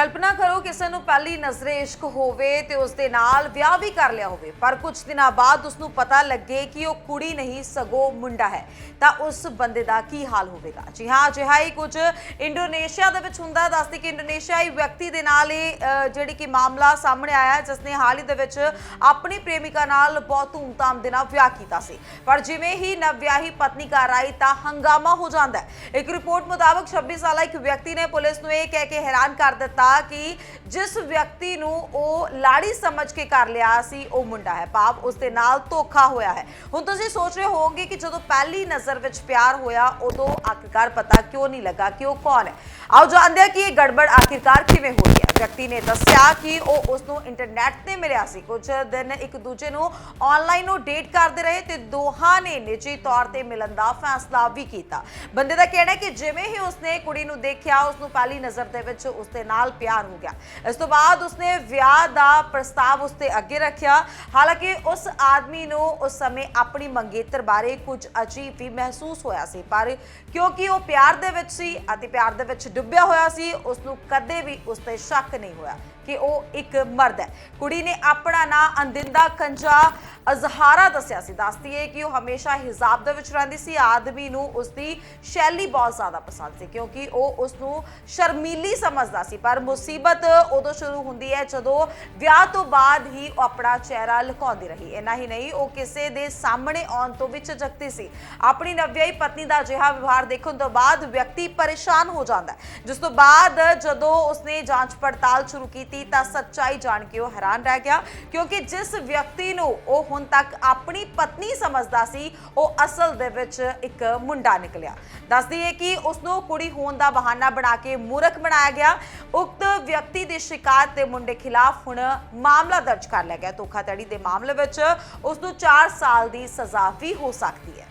ਕਲਪਨਾ ਕਰੋ ਕਿਸੇ ਨੂੰ ਪਹਿਲੀ ਨਜ਼ਰੇ ਇਸ਼ਕ ਹੋਵੇ ਤੇ ਉਸ ਦੇ ਨਾਲ ਵਿਆਹ ਵੀ ਕਰ ਲਿਆ ਹੋਵੇ, ਪਰ ਕੁਝ ਦਿਨਾਂ ਬਾਅਦ ਉਸ ਨੂੰ ਪਤਾ ਲੱਗੇ ਕਿ ਉਹ ਕੁੜੀ ਨਹੀਂ, ਸਗੋਂ ਮੁੰਡਾ ਹੈ। ਤਾਂ ਉਸ ਬੰਦੇ ਦਾ ਕੀ ਹਾਲ ਹੋਵੇਗਾ? ਜੀ ਹਾਂ ਅਜਿਹਾ ਹੀ ਕੁਝ ਇੰਡੋਨੇਸ਼ੀਆ ਦੇ ਵਿੱਚ ਹੁੰਦਾ ਦੱਸਦੀ ਕਿ ਇੰਡੋਨੇਸ਼ੀਆਈ ਵਿਅਕਤੀ ਦੇ ਨਾਲ ਇਹ ਜਿਹੜੀ ਕਿ ਮਾਮਲਾ ਸਾਹਮਣੇ ਆਇਆ ਜਿਸ ਨੇ ਹਾਲ ਹੀ ਦੇ ਵਿੱਚ ਆਪਣੀ ਪ੍ਰੇਮਿਕਾ ਨਾਲ ਬਹੁਤ ਧੂਮਧਾਮ ਦੇ ਨਾਲ ਵਿਆਹ ਕੀਤਾ ਸੀ। ਪਰ ਜਿਵੇਂ ਹੀ ਨਵਵਿਆਹੀ ਪਤਨੀ ਘਰ ਆਈ ਤਾਂ ਹੰਗਾਮਾ ਹੋ ਜਾਂਦਾ ਹੈ। ਇੱਕ ਰਿਪੋਰਟ ਮੁਤਾਬਕ 26 ਸਾਲਾ ਇੱਕ ਵਿਅਕਤੀ ਨੇ ਪੁਲਿਸ ਨੂੰ ਇਹ ਕਹਿ ਕੇ ਹੈਰਾਨ ਕਰ ਦਿੱਤਾ ਕਿ ਜਿਸ ਵਿਅਕਤੀ ਨੂੰ ਉਹ ਲਾੜੀ ਸਮਝ ਕੇ ਕਰ ਲਿਆ ਸੀ, ਉਹ ਮੁੰਡਾ ਹੈ। ਭਾਵ ਉਸ ਦੇ ਨਾਲ ਧੋਖਾ ਹੋਇਆ ਹੈ। ਹੁਣ ਤੁਸੀਂ ਸੋਚ ਰਹੇ ਹੋਵੋਗੇ ਕਿ ਜਦੋਂ ਪਹਿਲੀ ਨਜ਼ਰ ਵਿੱਚ ਪਿਆਰ ਹੋਇਆ, ਉਦੋਂ ਆਖਿਰਕਾਰ ਪਤਾ ਕਿਉਂ ਨਹੀਂ ਲੱਗਾ ਕਿ ਉਹ ਕੌਣ ਹੈ? ਆਓ ਜਾਣਦੇ ਹਾਂ ਕਿ ਇਹ ਗੜਬੜ ਆਖਿਰਕਾਰ ਕਿਵੇਂ ਹੋਈ ਹੈ। ਵਿਅਕਤੀ ਨੇ ਦੱਸਿਆ ਕਿ ਉਹ ਉਸ ਨੂੰ ਇੰਟਰਨੈਟ ਤੇ ਮਿਲਿਆ ਸੀ। ਕੁਝ ਦਿਨ ਇੱਕ ਦੂਜੇ ਨੂੰ ਆਨਲਾਈਨ ਉਹ ਡੇਟ ਕਰਦੇ ਰਹੇ ਤੇ ਦੋਹਾਂ ਨੇ ਨਿੱਜੀ ਤੌਰ ਤੇ ਮਿਲਣ ਦਾ ਫੈਸਲਾ ਵੀ ਕੀਤਾ। ਬੰਦੇ ਦਾ ਕਹਿਣਾ ਹੈ ਕਿ ਜਿਵੇਂ ਹੀ ਉਸਨੇ ਕੁੜੀ ਨੂੰ ਦੇਖਿਆ ਉਸ ਨੂੰ ਪਹਿਲੀ ਨਜ਼ਰ ਦੇ ਵਿੱਚ ਉਸ ਦੇ ਨਾਲ ਪਿਆਰ ਹੋ ਗਿਆ। ਇਸ ਤੋਂ ਬਾਅਦ ਉਸਨੇ ਵਿਆਹ ਦਾ ਪ੍ਰਸਤਾਵ ਉਸ ਤੇ ਅੱਗੇ ਰੱਖਿਆ। ਹਾਲਾਂਕਿ ਉਸ ਆਦਮੀ ਨੂੰ ਉਸ ਸਮੇਂ ਆਪਣੀ ਮੰਗੇਤਰ ਬਾਰੇ ਕੁਝ ਅਜੀਬ ਵੀ ਮਹਿਸੂਸ ਹੋਇਆ ਸੀ। ਪਰ ਕਿਉਂਕਿ ਉਹ ਪਿਆਰ ਦੇ ਵਿੱਚ ਸੀ ਅਤੇ ਪਿਆਰ ਦੇ ਵਿੱਚ ਡੁੱਬਿਆ ਹੋਇਆ ਸੀ ਉਸ ਨੂੰ ਕਦੇ ਵੀ ਉਸ ਤੇ ਸ਼ੱਕ ਨਹੀਂ ਹੋਇਆ। ਕਿ ਉਹ ਇੱਕ ਮਰਦ ਹੈ। ਕੁੜੀ ਨੇ ਆਪਣਾ ਨਾਂ ਅੰਦਿੰਦਾ ਕੰਜਾ ਅਜ਼ਹਾਰਾ ਦੱਸਿਆ ਸੀ। ਦੱਸਦੀ ਹੈ ਕਿ ਉਹ ਹਮੇਸ਼ਾ ਹਿਜਾਬ ਦੇ ਵਿੱਚ ਰਹਿੰਦੀ ਸੀ। ਆਦਮੀ ਨੂੰ ਉਸ ਦੀ ਸ਼ੈਲੀ ਬਹੁਤ ਜ਼ਿਆਦਾ ਪਸੰਦ ਸੀ ਕਿਉਂਕਿ ਉਹ ਉਸ ਨੂੰ ਸ਼ਰਮੀਲੀ ਸਮਝਦਾ ਸੀ। ਪਰ ਮੁਸੀਬਤ ਉਦੋਂ ਸ਼ੁਰੂ ਹੁੰਦੀ ਹੈ ਜਦੋਂ ਵਿਆਹ ਤੋਂ ਬਾਅਦ ਹੀ ਉਹ ਆਪਣਾ ਚਿਹਰਾ ਲੁਕਾਉਂਦੀ ਰਹੀ। ਇੰਨਾ ਹੀ ਨਹੀਂ, ਉਹ ਕਿਸੇ ਦੇ ਸਾਹਮਣੇ ਆਉਣ ਤੋਂ ਵੀ ਝਿਜਕਦੀ ਸੀ। ਆਪਣੀ ਨਵਿਆਹੀ ਪਤਨੀ ਦਾ ਅਜਿਹਾ ਵਿਵਹਾਰ ਦੇਖਣ ਤੋਂ ਬਾਅਦ ਵਿਅਕਤੀ ਪਰੇਸ਼ਾਨ ਹੋ ਜਾਂਦਾ ਜਿਸ ਤੋਂ ਬਾਅਦ ਜਦੋਂ ਉਸਨੇ ਜਾਂਚ ਪੜਤਾਲ ਸ਼ੁਰੂ ਕੀਤੀ ਤਾਂ ਸੱਚਾਈ ਜਾਣ ਕੇ ਉਹ ਹੈਰਾਨ ਰਹਿ ਗਿਆ, ਕਿਉਂਕਿ ਜਿਸ ਵਿਅਕਤੀ ਨੂੰ ਉਹ ਹੁਣ ਤੱਕ ਆਪਣੀ ਪਤਨੀ ਸਮਝਦਾ ਸੀ, ਉਹ ਅਸਲ ਦੇ ਵਿੱਚ ਇੱਕ ਮੁੰਡਾ ਨਿਕਲਿਆ। ਦੱਸਦੀ ਹੈ ਕਿ ਉਸ ਨੂੰ ਕੁੜੀ ਹੋਣ ਦਾ ਬਹਾਨਾ ਬਣਾ ਕੇ ਮੂਰਖ ਬਣਾਇਆ ਗਿਆ। ਉਕਤ ਵਿਅਕਤੀ ਦੀ ਸ਼ਿਕਾਇਤ ਤੇ ਮੁੰਡੇ ਖਿਲਾਫ ਹੁਣ ਮਾਮਲਾ ਦਰਜ ਕਰ ਲਿਆ ਗਿਆ। ਧੋਖਾਧੜੀ ਦੇ ਮਾਮਲੇ ਵਿੱਚ ਉਸ ਨੂੰ 4 ਸਾਲ ਦੀ ਸਜ਼ਾ ਵੀ ਹੋ ਸਕਦੀ ਹੈ।